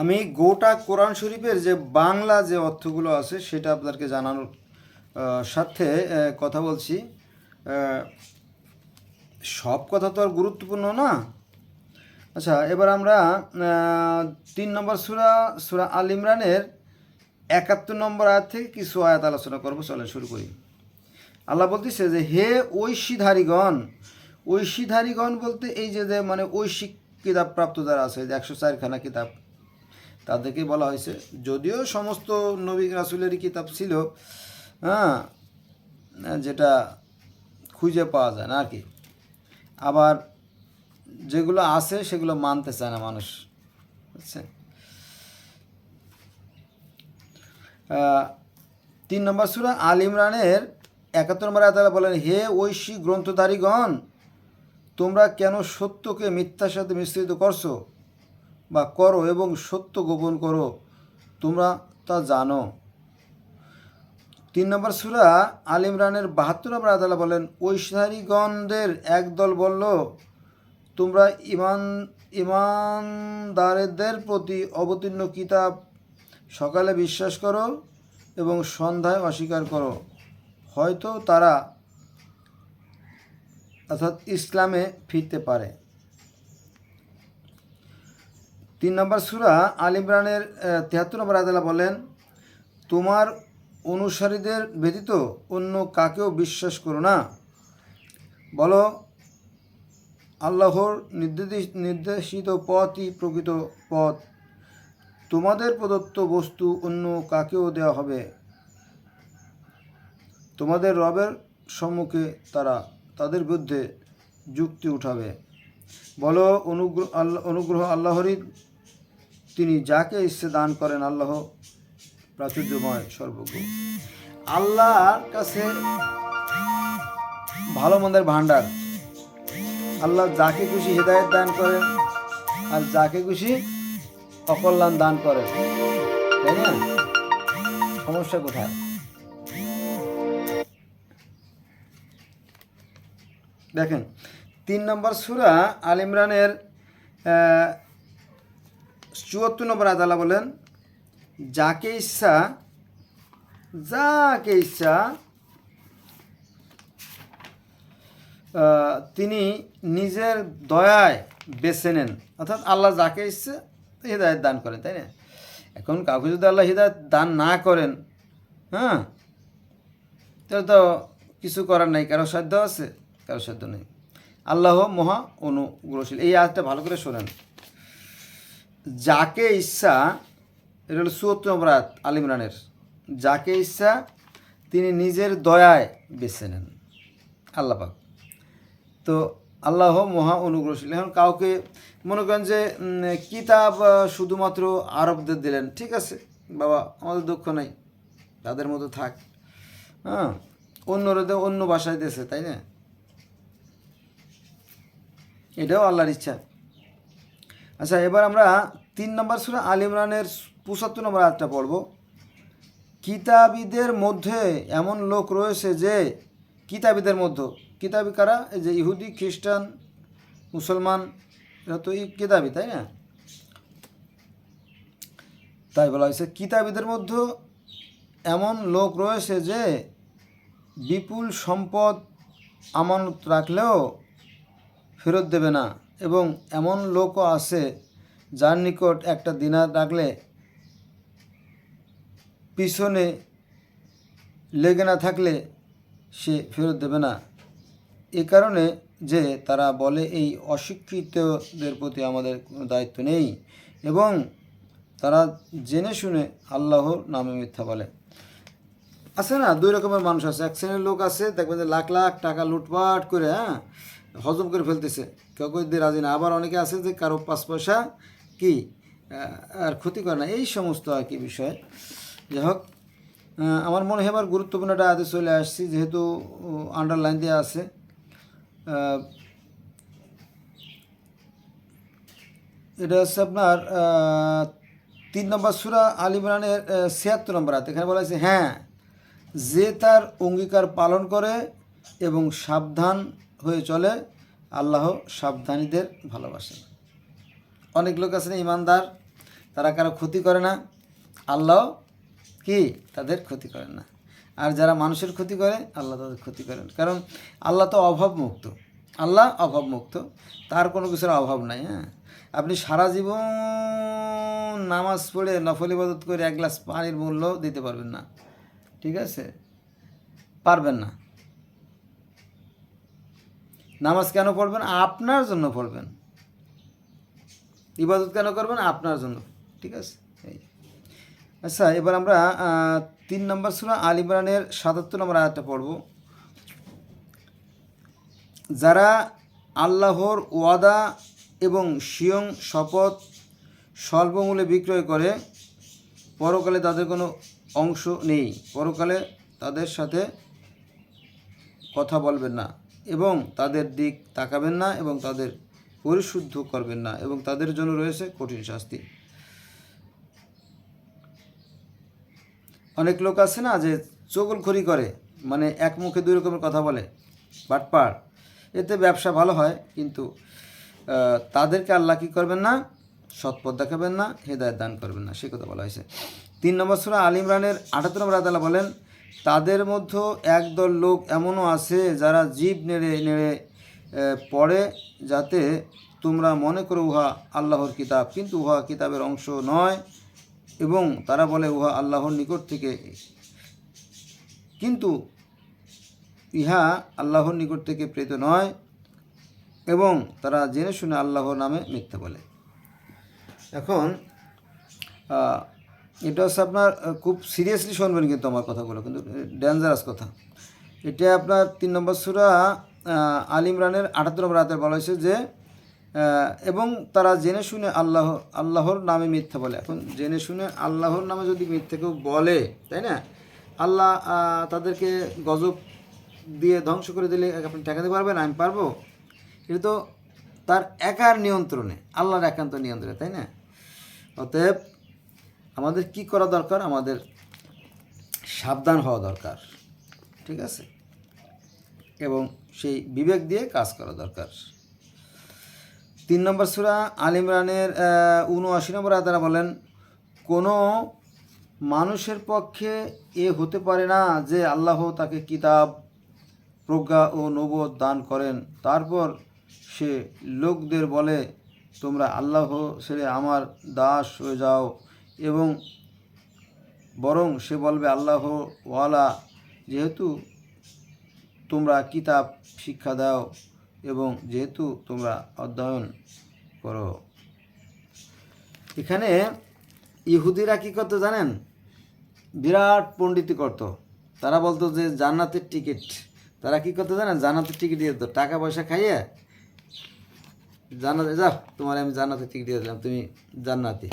আমি গোটা কোরআন শরীফের যে বাংলা যে অর্থগুলো আছে সেটা আপনাদেরকে জানানোর সাথে কথা বলছি। সব কথা তো আর গুরুত্বপূর্ণ না। আচ্ছা এবার আমরা তিন নম্বর সুরা সুরা আল ইমরানের একাত্তর নম্বর আয়াত থেকে কিছু আয়াত আলোচনা করব চলে শুরু করি। আল্লাহ বলতেছে যে, হে ঐশীধারীগণ ঐশীধারীগণ বলতে এই যে যে মানে ঐশিক কিতাব প্রাপ্ত যারা আছে, যে একশো চারখানা কিতাব তাদেরকে বলা হয়েছে। যদিও সমস্ত নবী রাসুলেরই কিতাব ছিল হ্যাঁ যেটা খুঁজে পাওয়া যায় না আর কি। আবার যেগুলো আছে সেগুলো মানতে চায় না মানুষ, বুঝছেন? তিন নম্বর সুরা আল ইমরানের একাত্তর নম্বর আয়াত আল্লাহ বলেন, হে ঐশী গ্রন্থধারীগণ, তোমরা কেন সত্যকে মিথ্যার সাথে মিশ্রিত করছ? বা করো এবং সত্য গোপন করো, তোমরা তা জানো। তিন নম্বর সুরা আল ইমরানের বাহাত্তর নম্বর আদালা বলেন ঐশধারীগণদের একদল বলল, তোমরা ইমান, ইমানদারেদের প্রতি অবতীর্ণ কিতাব সকালে বিশ্বাস করো এবং সন্ধ্যায় অস্বীকার করো। হয়তো তারা অর্থাৎ ইসলামে ফিরতে পারে। তিন নম্বর সুরা আল ইমরানের তিয়াত্তর নম্বর আদালা বলেন, তোমার অনুসারীদের ব্যতীত অন্য কাকেও বিশ্বাস করো না। বলো, আল্লাহর নির্দেশ, নির্দেশিত পথই প্রকৃত পথ। তোমাদের প্রদত্ত বস্তু অন্য কাকেও দেওয়া হবে। তোমাদের রবের সম্মুখে তারা তাদের বিরুদ্ধে যুক্তি উঠাবে। বলো, অনুগ্রহ আল্লাহ অনুগ্রহ আল্লাহরই তিনি যাকে ইচ্ছে দান করেন আল্লাহ প্রাচুর্যময়, সর্বজ্ঞ। আল্লাহর কাছে ভালো মন্দের ভাণ্ডার। আল্লাহ যাকে খুশি হৃদায়ত দান করেন আর যাকে খুশি অকল্যাণ দান করেন তাই না? সমস্যা কোথায়? দেখেন, তিন নম্বর সুরা আল ইমরানের চুয়াত্তর নম্বর আদালা বলেন, যাকে ইচ্ছা যাকে ইচ্ছা তিনি নিজের দয়ায় বেছে নেন। অর্থাৎ আল্লাহ যাকে ইচ্ছে হৃদায়ত দান করেন, তাই না? এখন কাউকে যদি আল্লাহ হৃদায়ত দান না করেন হ্যাঁ? তাহলে তো কিছু করার নাই, কারও সাধ্য আছে, কারও সাধ্য নেই। আল্লাহ মহা অনুগ্রহশীল। এই আয়াতটা ভালো করে শোনেন। যাকে ইচ্ছা, এটা হলো চুয়াত্তর নম্বর আয়াত, আল ইমরানের। যাকে ইচ্ছা, তিনি নিজের দয়ায় বেছে নেন। আল্লাহ পাক। তো আল্লাহ মহা অনুগ্রহশীল। এখন কাউকে মনে করেন যে কিতাব শুধুমাত্র আরবদের দিলেন, ঠিক আছে, বাবা, আমাদের দুঃখ নাই, তাদের মতো থাক। হ্যাঁ অন্যরা অন্য ভাষায় দিয়েছে, তাই না? এটাও আল্লাহর ইচ্ছা। আচ্ছা এবার আমরা তিন নম্বর সুরা আল ইমরানের পঁচাত্তর নম্বর আয়াতটা পড়ব। কিতাবীদের মধ্যে এমন লোক রয়েছে যে, কিতাবীদের মধ্যে, কিতাবী কারা? এই যে ইহুদি, খ্রিস্টান, মুসলমান, এরা তো এই কিতাবী, তাই না? তাই বলা হয়েছে, কিতাবীদের মধ্যে এমন লোক রয়েছে যে, বিপুল সম্পদ আমানত রাখলেও ফেরত দেবে না। এবং এমন লোকও আছে যার নিকট একটা দিনার রাখলে পিছনে লেগে না থাকলে সে ফেরত দেবে না। এ কারণে যে তারা বলে, এই অশিক্ষিতদের প্রতি আমাদের কোনো দায়িত্ব নেই এবং তারা জেনে শুনে আল্লাহর নামে মিথ্যা বলে। আছে না? দুই রকমের মানুষ আছে। এক শ্রেণির লোক আছে, দেখবেন যে লাখ লাখ টাকা লুটপাট করে হ্যাঁ? হজম করে ফেলতেছে। কেউ কেউ দিয়ে রাজি না, আবার অনেকে আছে যে কারও পাঁচ পয়সা কি আর ক্ষতি করে না। এই সমস্ত আর কি বিষয়। যাই হোক আমার মনে হয় গুরুত্বপূর্ণ একটা আদেশ চলে আসছি, যেহেতু আন্ডারলাইন দেওয়া আছে। এটা হচ্ছে আপনার তিন নম্বর সুরা আল ছিয়াত্তর নম্বর হাত এখানে বলা হয়েছে হ্যাঁ যে তার অঙ্গীকার পালন করে এবং সাবধান হয়ে চলে, আল্লাহ সাবধানীদের ভালোবাসেন। অনেক লোক আছেন, ইমানদার, তারা কারও ক্ষতি করে না। আল্লাহ কি? তাদের ক্ষতি করেন না। আর যারা মানুষের ক্ষতি করে, আল্লাহ তাদের ক্ষতি করেন। কারণ আল্লাহ তো অভাবমুক্ত। আল্লাহ অভাবমুক্ত। তার কোনো কিছুর অভাব নাই হ্যাঁ? আপনি সারা জীবন নামাজ পড়ে, নফল করে এক গ্লাস পানির মূল্য দিতে পারবেন না। ঠিক আছে? পারবেন না। নামাজ কেন পড়বেন? আপনার জন্য পড়বেন। ইবাদত কেন করবেন? আপনার জন্য। ঠিক আছে? আচ্ছা এবার আমরা তিন নম্বর সুরা আল ইমরানের সাতাত্তর নম্বর আয়াতটা পড়ব। যারা আল্লাহর ওয়াদা এবং শিয়ং শপথ স্বল্পমূল্যে বিক্রয় করে, পরকালে তাদের কোনো অংশ নেই। পরকালে তাদের সাথে কথা বলবেন না। এবং তাদের দিক তাকাবেন না এবং তাদের পরিশুদ্ধ করবেন না এবং তাদের জন্য রয়েছে কঠিন শাস্তি। অনেক লোক আছে না যে চগলখড়ি করে মানে এক মুখে দুই রকমের কথা বলে, বাটপার। এতে ব্যবসা ভালো হয়, কিন্তু তাদেরকে আল্লাহ কী করবেন না? সৎপথ দেখাবেন না, হেদায়ত দান করবেন না, সে কথা বলা হয়েছে। তিন নম্বর সুরা আল ইমরানের আঠাত্তর নম্বর আদালা বলেন তাদের মধ্যে একদল লোক এমনও আছে যারা জীব নেড়ে নেড়ে পড়ে যাতে তোমরা মনে করো উহা আল্লাহর কিতাব। কিন্তু উহা কিতাবের অংশ নয় এবং তারা বলে উহা আল্লাহর নিকট থেকে। কিন্তু ইহা আল্লাহর নিকট থেকে প্রেত নয় এবং তারা জেনে শুনে আল্লাহর নামে মিথ্যা বলে। এখন এটা হচ্ছে আপনার খুব সিরিয়াসলি শুনবেন কিন্তু আমার কথাগুলো, কিন্তু ডেঞ্জারাস কথা। এটা আপনার তিন নম্বর সুরা আল ইমরানের আটাত্তর নম্বর রাতে বলা হয়েছে যে এবং তারা জেনে শুনে আল্লাহ, আল্লাহর নামে মিথ্যা বলে। এখন জেনে শুনে আল্লাহর নামে যদি মিথ্যা কেউ বলে, তাই না? আল্লাহ তাদেরকে গজব দিয়ে ধ্বংস করে দিলে আপনি ঠেকাতে পারবেন, আমি পারব। এটা তো তার একার নিয়ন্ত্রণে, আল্লাহর একান্ত নিয়ন্ত্রণে, তাই না? অতএব আমাদের কি করা দরকার? আমাদের সাবধান হওয়া দরকার। ঠিক আছে? এবং সেই বিবেক দিয়ে কাজ করা দরকার। তিন নম্বর সুরা আল ইমরানের উনআশি নম্বর আদারা বলেন, কোনো মানুষের পক্ষে এ হতে পারে না যে আল্লাহ তাকে কিতাব, প্রজ্ঞা ও নবদ দান করেন। তারপর সে লোকদের বলে, তোমরা আল্লাহ ছেড়ে আমার দাস হয়ে যাও। এবং বরং সে বলবে, আল্লাহ ওয়ালা, যেহেতু তোমরা কিতাব, শিক্ষা দাও এবং যেহেতু তোমরা অধ্যয়ন করো। এখানে ইহুদিরা কী করতো জানেন? বিরাট পণ্ডিতি করতো। তারা বলতো যে, জান্নাতের টিকিট। তারা কী করতো জানেন? জান্নাতের টিকিট দিয়ে দিত। টাকা পয়সা খাইয়ে জান্নাতে, যাও, তোমার আমি জান্নাতের টিকিট দিয়ে দিলাম, তুমি জান্নাতি।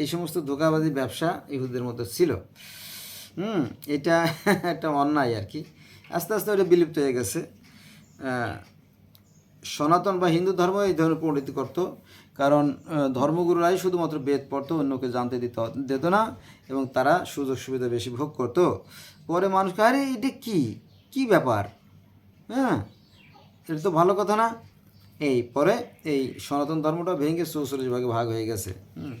এই সমস্ত ধোকাবাজি ব্যবসা ইহুদের মধ্যে ছিল। হুম, এটা একটা অন্যায় আর কি। আস্তে আস্তে ওটা বিলুপ্ত হয়ে গেছে। সনাতন বা হিন্দু ধর্ম এই ধরনের পণ্ডিতি করতো, কারণ ধর্মগুরুরাই শুধুমাত্র বেদ পড়তো, অন্যকে জানতে দিত দিত না, এবং তারা সুযোগ সুবিধা বেশি ভোগ করতো। পরে মানুষ আরে, এটা কি? কি ব্যাপার? হ্যাঁ এটা তো ভালো কথা না। এই, পরে এই সনাতন ধর্মটা ভেঙে চৌচল্লিশ ভাগে ভাগ হয়ে গেছে। হুম।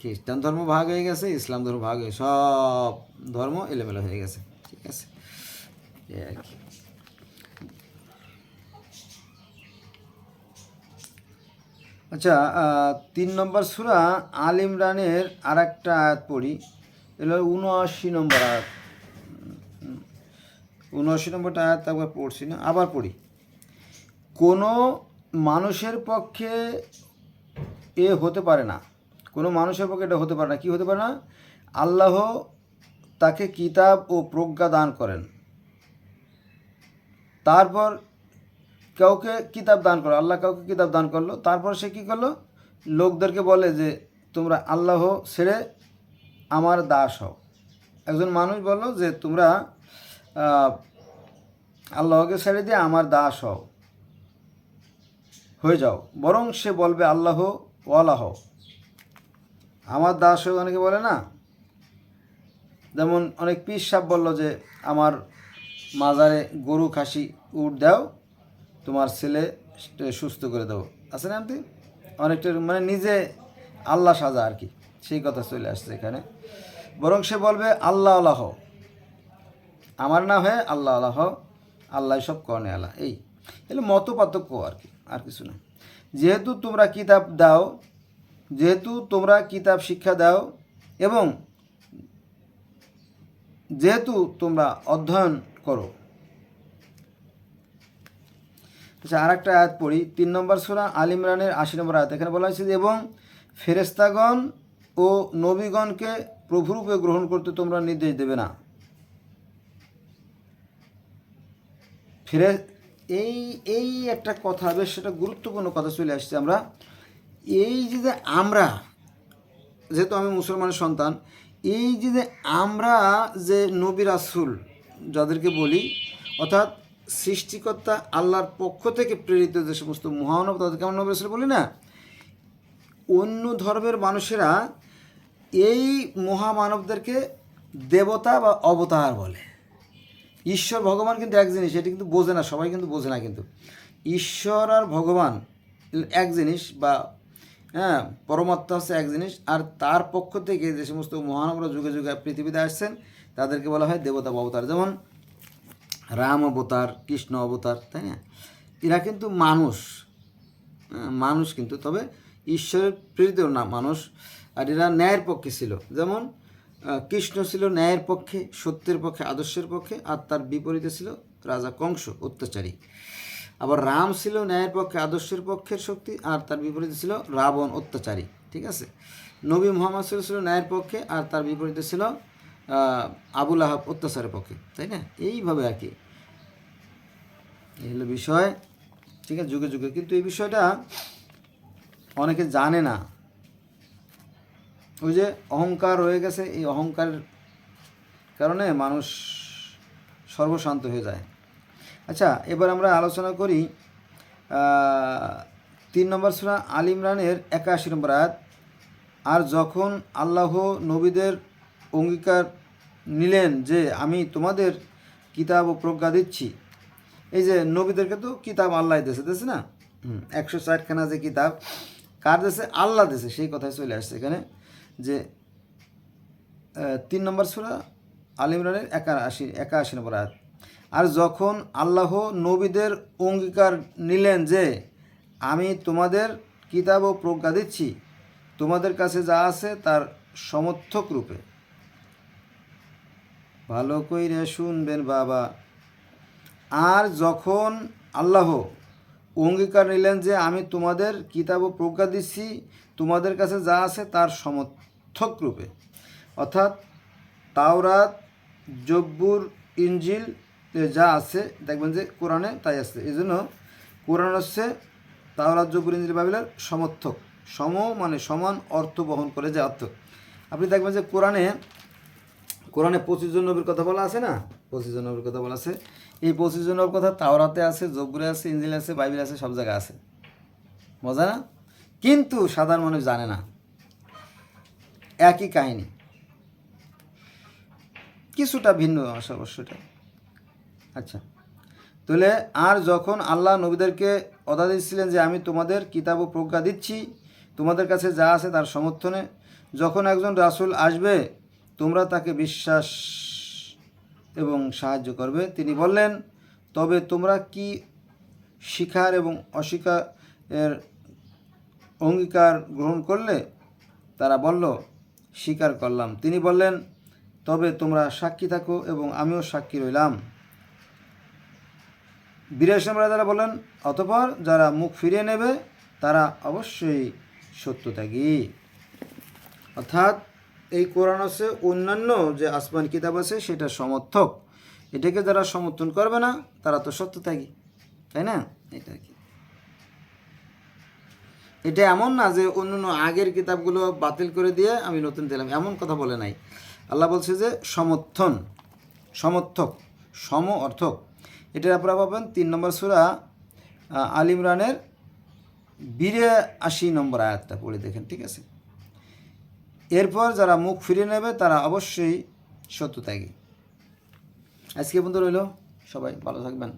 খ্রিস্টান ধর্ম ভাগ হয়ে গেছে, ইসলাম ধর্ম ভাগ হয়ে, সব ধর্ম এলোমেলো হয়ে গেছে, ঠিক আছে? আর কি। আচ্ছা তিন নম্বর সুরা আল ইমরানের আর একটা আয়াত পড়ি, এলো উনআশি নম্বর আয়াত। উনআশি নম্বরটা আয়াত একবার পড়ছি না, আবার পড়ি। কোনো মানুষের পক্ষে এ হতে পারে না। কোনো মানুষের পক্ষে এটা হতে পারে না। কি হতে পারে না? আল্লাহ তাকে কিতাব ও প্রজ্ঞা দান করেন। তারপর কাউকে কিতাব দান করো আল্লাহ কাউকে কিতাব দান করল, তারপর সে কী করল? লোকদেরকে বলে যে, তোমরা আল্লাহ ছেড়ে আমার দাস হও। একজন মানুষ বলল যে, তোমরা আল্লাহকে ছেড়ে দিয়ে আমার দাস হও। হয়ে যাও। বরং সে বলবে আল্লাহ ওয়ালা হও। আমার দাস অনেকে বলে না? যেমন অনেক পিস সাপ বলল যে, আমার মাজারে গরু, খাসি, উট দাও, তোমার ছেলে সুস্থ করে দেবো আছে না আপনি অনেকটা মানে নিজে আল্লাহ সাজা আর কি। সেই কথা চলে আসছে এখানে। বরং সে বলবে, আল্লাহ আল্লাহ আমার না হয়ে আল্লাহ আল্লাহ আল্লাহ সব কর্ণে আল্লাহ। এই এগুলো মত পার্থক্য আর কি, আর কিছু না। যেহেতু তোমরা কিতাব দাও যেহেতু তোমরা কিতাব শিক্ষা দাও এবং যেহেতু তোমরা অধ্যয়ন করো। আচ্ছা আর একটা আয়াত পড়ি। তিন নম্বর সুরা আল ইমরানের আশি নম্বর আয়াত। এখানে বলা হয়েছে এবং ফেরেস্তাগণ ও নবীগণকে প্রভুরূপে গ্রহণ করতে তোমরা নির্দেশ দেবে না। ফিরে এই এই একটা কথা বেশ সেটা গুরুত্বপূর্ণ কথা চলে আসছে আমরা। এই যে আমরা, যেহেতু আমি মুসলমানের সন্তান, এই যে আমরা যে নবী রাসুল যাদেরকে বলি, অর্থাৎ সৃষ্টিকর্তা আল্লাহর পক্ষ থেকে প্রেরিত যে সমস্ত মহানব তাদেরকে আমরা নবী রাসুল বলি না, অন্য ধর্মের মানুষেরা এই মহামানবদেরকে দেবতা বা অবতার বলে। ঈশ্বর ভগবান কিন্তু এক জিনিস এটা কিন্তু বোঝে না, সবাই কিন্তু বোঝে না কিন্তু। ঈশ্বর আর ভগবান এক জিনিস বা হ্যাঁ পরমাত্মা হচ্ছে এক জিনিস। আর তার পক্ষ থেকে যে সমস্ত মহানবরা যুগে যুগে পৃথিবীতে আসছেন তাদেরকে বলা হয় দেবতা অবতার। যেমন রাম অবতার কৃষ্ণ অবতার তাই না? এরা কিন্তু মানুষ। হ্যাঁ, মানুষ কিন্তু তবে ঈশ্বরের প্রেরিত না মানুষ। আর এরা ন্যায়ের পক্ষে ছিল। যেমন কৃষ্ণ ছিল ন্যায়ের পক্ষে সত্যের পক্ষে আদর্শের পক্ষে আর তার বিপরীতে ছিল রাজা কংস অত্যাচারী। আবার রাম ছিল ন্যায়ের পক্ষে, আদর্শের পক্ষের শক্তি, আর তার বিপরীতে ছিল রাবণ অত্যাচারী, ঠিক আছে? নবী মোহাম্মদ ছিল ন্যায়ের পক্ষে, আর তার বিপরীতে ছিল আবুল আহাব অত্যাচারের পক্ষে, তাই না? এইভাবে আর কি। এই হলো বিষয়, ঠিক আছে? যুগে যুগে। কিন্তু এই বিষয়টা অনেকে জানে না। ওই যে অহংকার রয়ে গেছে, এই অহংকারের কারণে মানুষ সর্বশান্ত হয়ে যায়। আচ্ছা এবার আমরা আলোচনা করি তিন নম্বর সুরা আল ইমরানের একাশি নম্বর আয়াত। আর যখন আল্লাহ নবীদের অঙ্গীকার নিলেন যে আমি তোমাদের কিতাব ও প্রজ্ঞা দিচ্ছি, এই যে নবীদেরকে তো কিতাব আল্লাহ দেশে দেশে না? একশো ষাটখানা যে কিতাব, কার দেশে আল্লাহ দেশে সেই কথায় চলে আসছে এখানে যে তিন নম্বর সুরা আল ইমরানের একাশি একাশি নম্বর আয়াত। আর যখন আল্লাহ নবীদের অঙ্গীকার নিলেন যে, আমি তোমাদের কিতাব ও প্রজ্ঞা দিচ্ছি, তোমাদের কাছে যা আছে তার সমর্থক রূপে। ভালো কইরে শুনবেন বাবা। আর যখন আল্লাহ অঙ্গীকার নিলেন যে, আমি তোমাদের কিতাব ও প্রজ্ঞা দিচ্ছি, তোমাদের কাছে যা আছে তার সমর্থক রূপে। অর্থাৎ তাওরাত, জব্বুর ইঞ্জিল যা আছে, দেখবেন যে কোরআনে তাই আছে। এই জন্য কোরআন হচ্ছে তাওরাত জব্বুর ইঞ্জিল বাবিলের সমর্থক। সম মানে সমান অর্থ বহন করে যে অর্থ আপনি দেখবেন যে কোরআনে কোরআনে পঁচিশ জন নবীর কথা বলা আছে না? পঁচিশ জন নবীর কথা বলা আছে। এই পঁচিশ জন নবীর কথা তাওরাতে আছে জব্বুরে আছে, ইঞ্জিল আছে, বাইবেল আছে, সব জায়গায় আছে। মজা না? কিন্তু সাধারণ মানুষ জানে না। একই কাহিনী। কিছুটা ভিন্ন অবশ্যটা আচ্ছা। তাহলে আর যখন আল্লাহ নবীদেরকে অদা দিচ্ছিলেন যে আমি তোমাদের কিতাব ও প্রজ্ঞা দিচ্ছি, তোমাদের কাছে যা আছে তার সমর্থনে, যখন একজন রাসূল আসবে, তোমরা তাকে বিশ্বাস এবং সাহায্য করবে। তিনি বললেন, তবে তোমরা কি শিখার এবং অস্বীকার এর অঙ্গীকার গ্রহণ করলে? তারা বলল, স্বীকার করলাম। তিনি বললেন, তবে তোমরা সাক্ষী থাকো এবং আমিও সাক্ষী রইলাম। বিরাশ নম্বর তারা বলেন অতপর যারা মুখ ফিরিয়ে নেবে, তারা অবশ্যই সত্য সত্যত্যাগী। অর্থাৎ এই কোরআন আছে, অন্যান্য যে আসমান কিতাব আছে, সেটা সমর্থক। এটাকে যারা সমর্থন করবে না, তারা তো সত্য সত্যত্যাগী। তাই না? এটা কি। এটা এমন না যে অন্য আগের কিতাবগুলো বাতিল করে দিয়ে আমি নতুন দিলাম। এমন কথা বলে নাই। আল্লাহ বলছে যে, সমর্থন, সমর্থক, সম অর্থক। এটার আপনারা পাবেন তিন নম্বর সুরা আল ইমরানের বিরাশি নম্বর আয়াতটা পড়ে দেখেন, ঠিক আছে? এরপর যারা মুখ ফিরে নেবে, তারা অবশ্যই সত্য ত্যাগী আজকে বন্ধু রইল। সবাই ভালো থাকবেন।